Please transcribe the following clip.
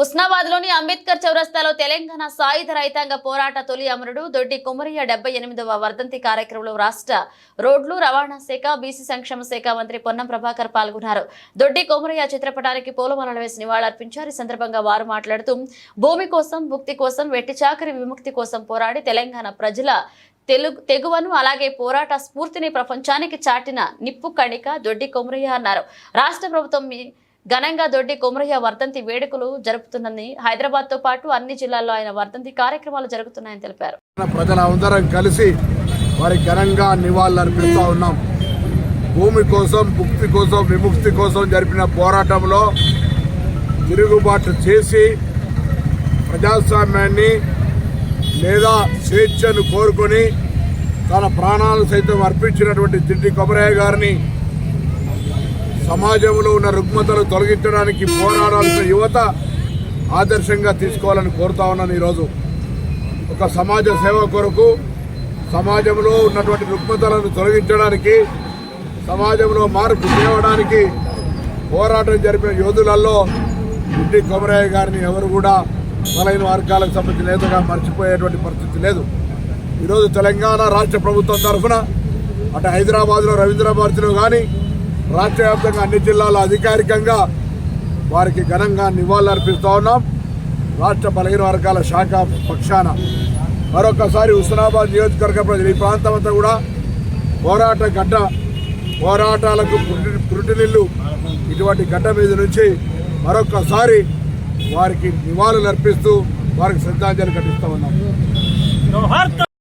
హుస్నాబాద్లోని అంబేద్కర్ చౌరస్తాలో తెలంగాణ సాయుధ రైతాంగ పోరాట తొలి అమరుడు దొడ్డి కుమరయ్య డెబ్బై ఎనిమిదవ వర్ధంతి కార్యక్రమంలో రాష్ట్ర రోడ్లు రవాణా శాఖ బీసీ సంక్షేమ శాఖ మంత్రి పొన్నం ప్రభాకర్ పాల్గొన్నారు. దొడ్డి కొమరయ్య చిత్రపటానికి పూలమాలలు వేసి నివాళులర్పించారు. ఈ సందర్భంగా వారు మాట్లాడుతూ భూమి కోసం భుక్తి కోసం వెట్టి చాకరి విముక్తి కోసం పోరాడి తెలంగాణ ప్రజల తెలుగు తెగువను అలాగే పోరాట స్ఫూర్తిని ప్రపంచానికి చాటిన నిప్పు కణిక దొడ్డి కొమరయ్య అన్నారు. రాష్ట్ర ప్రభుత్వం ఘనంగా దొడ్డి కొమరయ్య వర్ధంతి వేడుకలు జరుపుతుందని హైదరాబాద్తో పాటు అన్ని జిల్లాల్లో ఆయన వర్ధంతి కార్యక్రమాలు జరుగుతున్నాయని తెలిపారు. ప్రజలందరం కలిసి వారి ఘనంగా నివాళులర్పిస్తూ ఉన్నాం. భూమి కోసం ముక్తి కోసం విముక్తి కోసం జరిపిన పోరాటంలో తిరుగుబాటు చేసి ప్రజాస్వామ్యాన్ని లేదా స్వేచ్ఛను కోరుకొని తన ప్రాణాలు సైతం అర్పించినటువంటి తిండి కొమరయ్య గారిని సమాజంలో ఉన్న రుగ్మతలు తొలగించడానికి పోరాడాల్సిన యువత ఆదర్శంగా తీసుకోవాలని కోరుతా ఉన్నాను ఈరోజు. ఒక సమాజ సేవ కొరకు సమాజంలో ఉన్నటువంటి రుగ్మతలను తొలగించడానికి సమాజంలో మార్పు తేవడానికి పోరాటం జరిపిన యోధులలో ఇంటి కొమరయ్య గారిని ఎవరు కూడా బలైన వర్గాలకు సంబంధించిన నేతగా మర్చిపోయేటువంటి పరిస్థితి లేదు. ఈరోజు తెలంగాణ రాష్ట్ర ప్రభుత్వం తరఫున అటు హైదరాబాద్లో రవీంద్ర భారతిలో కానీ రాష్ట్ర వ్యాప్తంగా అన్ని జిల్లాల్లో అధికారికంగా వారికి ఘనంగా నివాళులు అర్పిస్తూ ఉన్నాం. రాష్ట్ర బలహీన వర్గాల శాఖ పక్షాన మరొకసారి హుస్నాబాద్ నియోజకవర్గ ప్రజలు ఈ ప్రాంతం అంతా కూడా పోరాట గడ్డ పోరాటాలకు పురిటి ఇటువంటి గడ్డ మీద నుంచి మరొకసారి వారికి నివాళులు అర్పిస్తూ వారికి శ్రద్ధాంజలి ఘటిస్తూ ఉన్నాం.